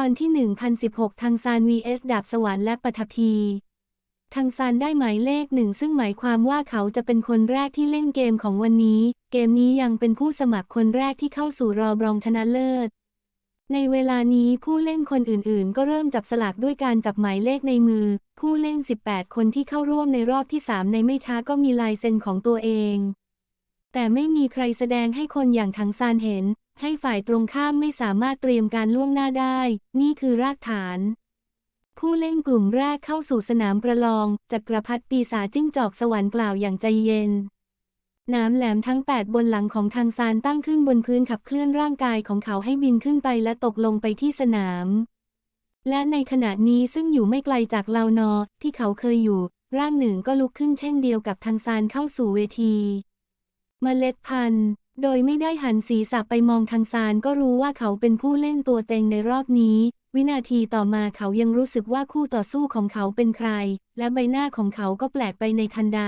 ตอนที่ 1016 ทางซาน vs ดาบสวรรค์และปฐพีทางซานได้หมายเลขหนึ่งซึ่งหมายความว่าเขาจะเป็นคนแรกที่เล่นเกมของวันนี้ เกมนี้ยังเป็นผู้สมัครคนแรกที่เข้าสู่รอบรองชนะเลิศ ในเวลานี้ผู้เล่นคนอื่นๆ ก็เริ่มจับสลากด้วยการจับหมายเลขในมือ ผู้เล่น 18 คนที่เข้าร่วมในรอบที่ 3 ในไม่ช้าก็มีลายเซ็นของตัวเอง แต่ไม่มีใครแสดงให้คนอย่างถังซานเห็น ให้ฝ่ายตรงข้ามไม่สามารถเตรียมการล่วงหน้าได้ นี่คือรากฐาน ผู้เล่นกลุ่มแรกเข้าสู่สนามประลองจักรพรรดิปีศาจจิ้งจอกสวรรค์กล่าวอย่างใจเย็นน้ำแหลมทั้ง 8 บนหลังของทางซานตั้งขึ้นบนพื้นขับเคลื่อนร่างกายของเขาให้บินขึ้นไปและตกลงไปที่สนาม และในขณะนี้ซึ่งอยู่ไม่ไกลจากลาวนอที่เขาเคยอยู่ ร่างหนึ่งก็ลุกขึ้นเช่นเดียวกับทางซานเข้าสู่เวที เมล็ดพันธุ์ โดยไม่ได้หันศีรษะไปมองทางซานก็รู้ว่าเขาเป็นผู้เล่นตัวเต็งในรอบนี้ วินาทีต่อมาเขายังรู้สึกว่าคู่ต่อสู้ของเขาเป็นใคร และใบหน้าของเขาก็แปลกไปในทันใด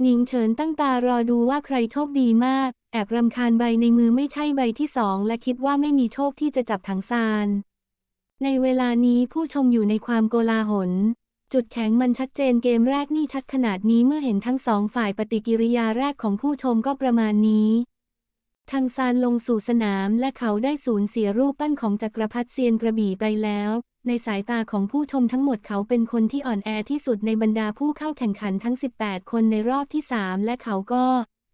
หนิงเฉินตั้งตารอดูว่าใครโชคดีมาก แอบรำคาญใบในมือไม่ใช่ใบที่สองและคิดว่าไม่มีโชคที่จะจับถังซาน ในเวลานี้ผู้ชมอยู่ในความโกลาหล จุดแข็งมันชัดเจนเกมแรกนี่ชัดขนาดนี้เมื่อเห็นทั้งสองฝ่ายปฏิกิริยาแรกของผู้ชมก็ประมาณนี้ทางซานลงสู่สนามและเขาได้สูญเสียรูปปั้นของจักรพรรดิเซียนกระบี่ไปแล้ว ในสายตาของผู้ชมทั้งหมดเขาเป็นคนที่อ่อนแอที่สุดในบรรดาผู้เข้าแข่งขันทั้ง 18 คนในรอบที่ 3 และเขาก็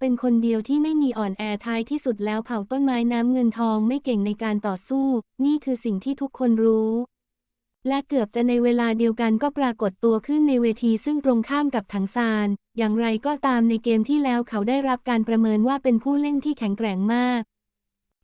เป็นคนเดียวที่ไม่มีอ่อนแอท้ายที่สุดแล้วเผาต้นไม้น้ำเงินทองไม่เก่งในการต่อสู้ นี่คือสิ่งที่ทุกคนรู้ และเกือบจะในเวลาเดียวกันก็ปรากฏตัวขึ้นในเวทีซึ่งตรงข้ามกับถังซาน อย่างไรก็ตามในเกมที่แล้วเขาได้รับการประเมินว่าเป็นผู้เล่นที่แข็งแกร่งมาก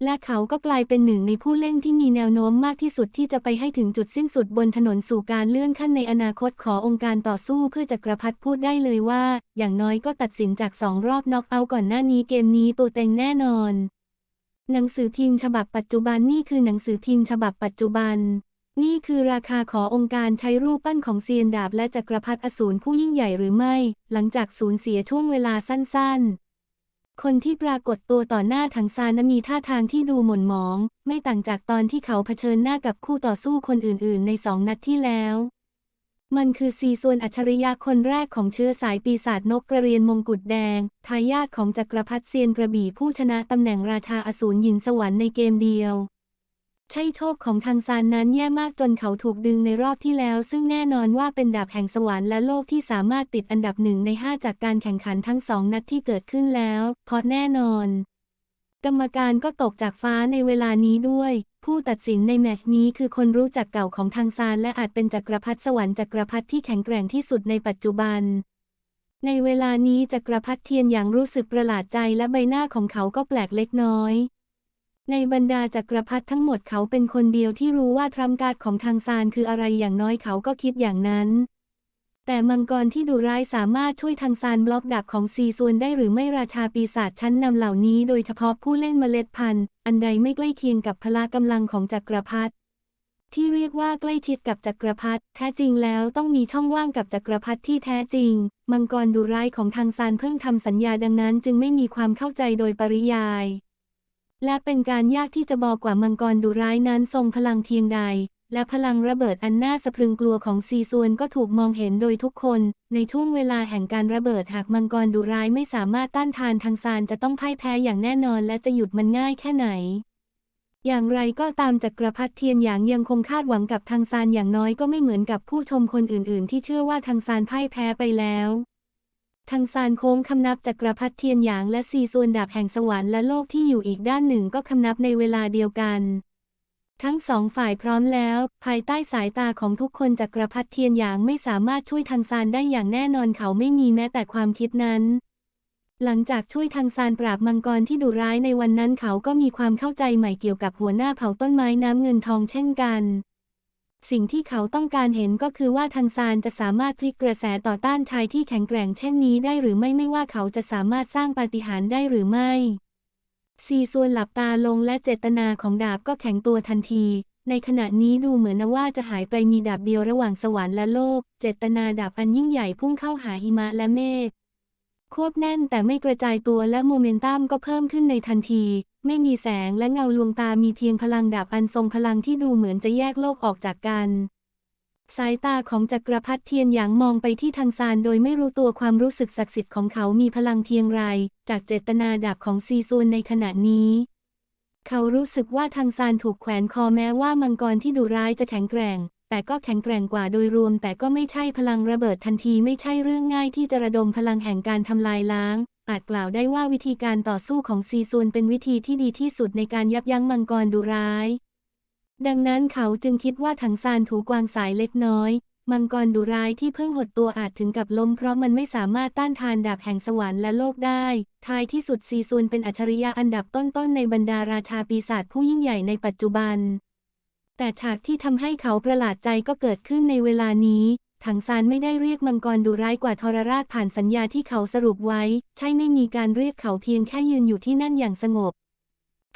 และเขาก็กลายเป็นหนึ่งในผู้เล่นที่มีแนวโน้มมากที่สุดที่จะไปให้ถึงจุดสิ้นสุดบนถนนสู่การเลื่อนขั้นในอนาคตขอองค์การต่อสู้เพื่อจักรพรรดิพูดได้เลยว่า อย่างน้อยก็ตัดสินจากสองรอบน็อกเอาท์ก่อนหน้านี้เกมนี้ตัวเต็งแน่นอน หนังสือพิมพ์ฉบับปัจจุบันนี่คือหนังสือพิมพ์ฉบับปัจจุบัน นี่คือราคาขอองค์การใช้รูปปั้นของเซียนดาบและจักรพรรดิอสูรผู้ยิ่งใหญ่หรือไม่ หลังจากสูญเสียช่วงเวลาสั้นๆ คนที่ปรากฏตัวต่อหน้าถังซานมีท่าทางที่ดูหม่นหมอง ไม่ต่างจากตอนที่เขาเผชิญหน้ากับคู่ต่อสู้คนอื่นๆ ในสองนัดที่แล้ว มันคือซีส่วนอัจฉริยะคนแรกของเชื้อสายปีศาจนกกระเรียนมงกุฎแดง ทายาทของจักรพรรดิเซียนกระบี่ผู้ชนะตำแหน่งราชาอสูรหญินสวรรค์ในเกมเดียว ใช่โชคของทางซานนั้นแย่มากจนเขาถูกดึงในรอบที่แล้ว ซึ่งแน่นอนว่าเป็นดาบแห่งสวรรค์และโลกที่สามารถติดอันดับหนึ่งในห้าจากการแข่งขันทั้งสองนัดที่เกิดขึ้นแล้วเพราะแน่นอน กรรมการก็ตกจากฟ้าในเวลานี้ด้วย ผู้ตัดสินในแมตช์นี้คือคนรู้จักเก่าของทางซานและอาจเป็นจักรพรรดิสวรรค์จักรพรรดิที่แข็งแกร่งที่สุดในปัจจุบันในเวลานี้จักรพรรดิเทียนอย่างรู้สึกประหลาดใจและใบหน้าของเขาก็แปลกเล็กน้อย ในบรรดาจักรพรรดิทั้งหมดเขาเป็นคนเดียวที่รู้ว่าทรัมการ์ดของทางซานคืออะไรอย่างน้อยเขาก็คิดอย่างนั้น แต่มังกรที่ดุร้ายสามารถช่วยทางซานบล็อกดาบของซีซวนได้หรือไม่ราชาปีศาจชั้นนำเหล่านี้โดยเฉพาะผู้เล่นเมล็ดพันธุ์ อันใดไม่ใกล้เคียงกับพละกำลังของจักรพรรดิที่เรียกว่าใกล้ชิดกับจักรพรรดิแท้จริงแล้วต้องมีช่องว่างกับจักรพรรดิที่แท้จริง มังกรดุร้ายของทางซานเพิ่งทำสัญญาดังนั้นจึงไม่มีความเข้าใจโดยปริยาย และเป็นการยากที่จะบอกว่ามังกรดุร้ายนั้นทรงพลังเพียงใด และพลังระเบิดอันน่าสะพรึงกลัวของซีซวนก็ถูกมองเห็นโดยทุกคน ในช่วงเวลาแห่งการระเบิดหากมังกรดุร้ายไม่สามารถต้านทานทางซานจะต้องพ่ายแพ้อย่างแน่นอนและจะหยุดมันง่ายแค่ไหนอย่างไรก็ตามจักรพรรดิเทียนหยางยังคงคาดหวังกับทางซานอย่างน้อยก็ไม่เหมือนกับผู้ชมคนอื่น ๆ ที่เชื่อว่าทางซานพ่ายแพ้ไปแล้ว ทางซานโค้งคำนับจักรพรรดิเทียนหยางและซีส่วนดาบแห่งสวรรค์และโลกที่อยู่อีกด้านหนึ่งก็คำนับในเวลาเดียวกัน ทั้งสองฝ่ายพร้อมแล้ว ภายใต้สายตาของทุกคนจักรพรรดิเทียนหยางไม่สามารถช่วยทางซานได้อย่างแน่นอนเขาไม่มีแม้แต่ความคิดนั้น หลังจากช่วยทางซานปราบมังกรที่ดุร้ายในวันนั้นเขาก็มีความเข้าใจใหม่เกี่ยวกับหัวหน้าเผ่าต้นไม้น้ำเงินทองเช่นกัน สิ่งที่เขาต้องการเห็นก็คือว่าทางซานจะสามารถพลิกกระแสต่อต้านชายที่แข็งแกร่งเช่นนี้ได้หรือไม่ไม่ว่าเขาจะสามารถสร้างปาฏิหาริย์ได้หรือไม่ซีส่วนหลับตาลงและเจตนาของดาบก็แข็งตัวทันที ในขณะนี้ดูเหมือนนว่าจะหายไปมีดาบเดียวระหว่างสวรรค์และโลก เจตนาดาบอันยิ่งใหญ่พุ่งเข้าหาหิมะและเมฆ ควบแน่นแต่ไม่กระจายตัวและโมเมนตัมก็เพิ่มขึ้นในทันที ไม่มีแสงและเงาลวงตามีเพียงพลังดาบอันทรงพลังที่ดูเหมือนจะแยกโลกออกจากกัน สายตาของจักรพรรดิเทียนหยางมองไปที่ทางซานโดยไม่รู้ตัวความรู้สึกศักดิ์สิทธิ์ของเขามีพลังเพียงไร จากเจตนาดาบของซีซูนในขณะนี้ เขารู้สึกว่าทางซานถูกแขวนคอแม้ว่ามังกรที่ดุร้ายจะแข็งแกร่ง แต่ก็แข็งแกร่งกว่าโดยรวม แต่ก็ไม่ใช่พลังระเบิดทันทีไม่ใช่เรื่องง่ายที่จะระดมพลังแห่งการทำลายล้าง อาจกล่าวได้ว่าวิธีการต่อสู้ของซีซูนเป็นวิธีที่ดีที่สุดในการยับยั้งมังกรดุร้าย ดังนั้นเขาจึงคิดว่าถังซานถูกวางสายเล็กน้อย มังกรดุร้ายที่เพิ่งหดตัวอาจถึงกับล้มเพราะมันไม่สามารถต้านทานดาบแห่งสวรรค์และโลกได้ ท้ายที่สุดซีซูนเป็นอัจฉริยะอันดับต้นๆในบรรดาราชาปีศาจผู้ยิ่งใหญ่ในปัจจุบัน แต่ฉากที่ทำให้เขาประหลาดใจก็เกิดขึ้นในเวลานี้ ถังซานไม่ได้เรียกมังกรดุร้ายกว่าทรราชผ่านสัญญาที่เขาสรุปไว้ ใช่ไม่มีการเรียกเขาเพียงแค่ยืนอยู่ที่นั่นอย่างสงบ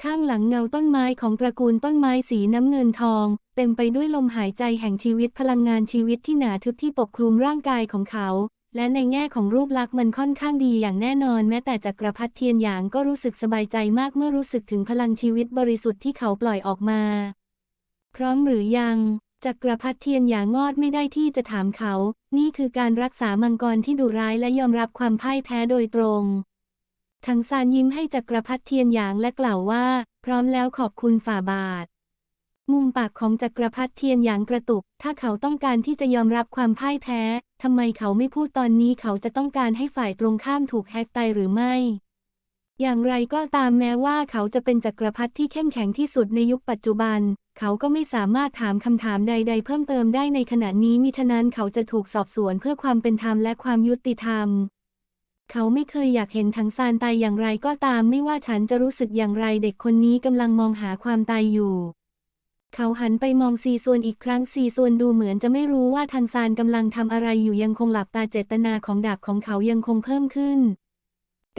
ข้างหลังเงาต้นไม้ของตระกูลต้นไม้สีน้ำเงินทอง เต็มไปด้วยลมหายใจแห่งชีวิตพลังงานชีวิตที่หนาทึบที่ปกคลุมร่างกายของเขา และในแง่ของรูปลักษณ์มันค่อนข้างดีอย่างแน่นอน แม้แต่จักรพรรดิเทียนหยางก็รู้สึกสบายใจมากเมื่อรู้สึกถึงพลังชีวิตบริสุทธิ์ที่เขาปล่อยออกมา พร้อมหรือยังจักรพรรดิเทียนหยางงอดไม่ได้ที่จะถามเขา นี่คือการรักษามังกรที่ดุร้ายและยอมรับความพ่ายแพ้โดยตรงทังซานยิ้มให้จักรพรรดิเทียนหยางและกล่าวว่า พร้อมแล้วขอบคุณฝ่าบาท มุมปากของจักรพรรดิเทียนหยางกระตุก ถ้าเขาต้องการที่จะยอมรับความพ่ายแพ้ ทำไมเขาไม่พูดตอนนี้เขาจะต้องการให้ฝ่ายตรงข้ามถูกแฮกไตหรือไม่ อย่างไรก็ตามแม้ว่าเขาจะเป็นจักรพรรดิที่เข้มแข็งที่สุดในยุคปัจจุบัน เขาก็ไม่สามารถถามคำถามใด ๆ เพิ่มเติมได้ในขณะนี้มิฉะนั้นเขาจะถูกสอบสวนเพื่อความเป็นธรรมและความยุติธรรม เขาไม่เคยอยากเห็นทังซานตายอย่างไรก็ตามไม่ว่าฉันจะรู้สึกอย่างไรเด็กคนนี้กำลังมองหาความตายอยู่ เขาหันไปมองซีซวนอีกครั้งซีซวนดูเหมือนจะไม่รู้ว่าทังซานกำลังทำอะไรอยู่ยังคงหลับตาเจตนาของดาบของเขายังคงเพิ่มขึ้น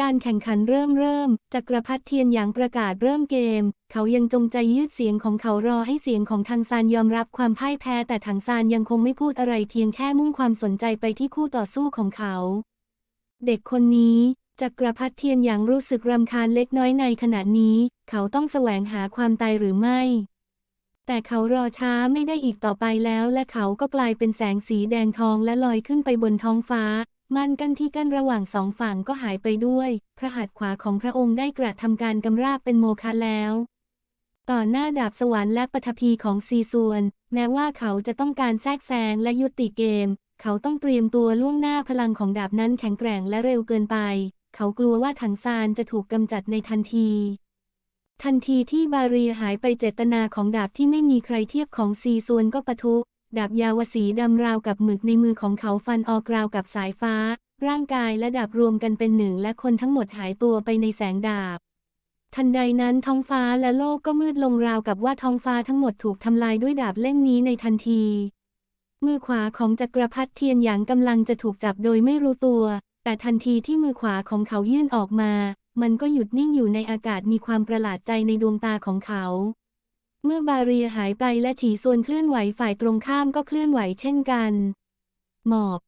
การแข่งขันเริ่มเริ่มจักรพรรดิเทียนหยางประกาศเริ่มเกม เขายังจงใจยืดเสียงของเขารอให้เสียงของทังซานยอมรับความพ่ายแพ้แต่ทังซานยังคงไม่พูดอะไรเพียงแค่มุ่งความสนใจไปที่คู่ต่อสู้ของเขา เด็กคนนี้จักรพรรดิเทียนหยางรู้สึกรำคาญเล็กน้อยในขณะนี้ เขาต้องแสวงหาความตายหรือไม่ แต่เขารอช้าไม่ได้อีกต่อไปแล้ว และเขาก็กลายเป็นแสงสีแดงทองและลอยขึ้นไปบนท้องฟ้า มันกันที่กั้นระหว่างสองฝั่งก็หายไปด้วย พระหัตถ์ขวาของพระองค์ได้กระทำการกำราบเป็นโมฆะแล้ว ต่อหน้าดาบสวรรค์และปฐพีของซีซวน แม้ว่าเขาจะต้องการแทรกแซงและยุติเกม เขาต้องเตรียมตัวล่วงหน้าพลังของดาบนั้นแข็งแกร่งและเร็วเกินไป เขากลัวว่าถังซานจะถูกกำจัดในทันที ทันทีที่บาเรียหายไปเจตนาของดาบที่ไม่มีใครเทียบของซีซวนก็ปะทุ ดาบยาวสีดำราวกับหมึกในมือของเขาฟันออกราวกับสายฟ้า ร่างกายและดาบรวมกันเป็นหนึ่งและคนทั้งหมดหายตัวไปในแสงดาบ ทันใดนั้นท้องฟ้าและโลกก็มืดลงราวกับว่าท้องฟ้าทั้งหมดถูกทำลายด้วยดาบเล่มนี้ในทันที มือขวาของจักรพรรดิเทียนหยางกำลังจะถูกจับโดยไม่รู้ตัว แต่ทันทีที่มือขวาของเขายื่นออกมา มันก็หยุดนิ่งอยู่ในอากาศมีความประหลาดใจในดวงตาของเขา เมื่อบาเรียหายไปและฉีส่วนเคลื่อนไหวฝ่ายตรงข้ามก็เคลื่อนไหวเช่นกัน หมอบ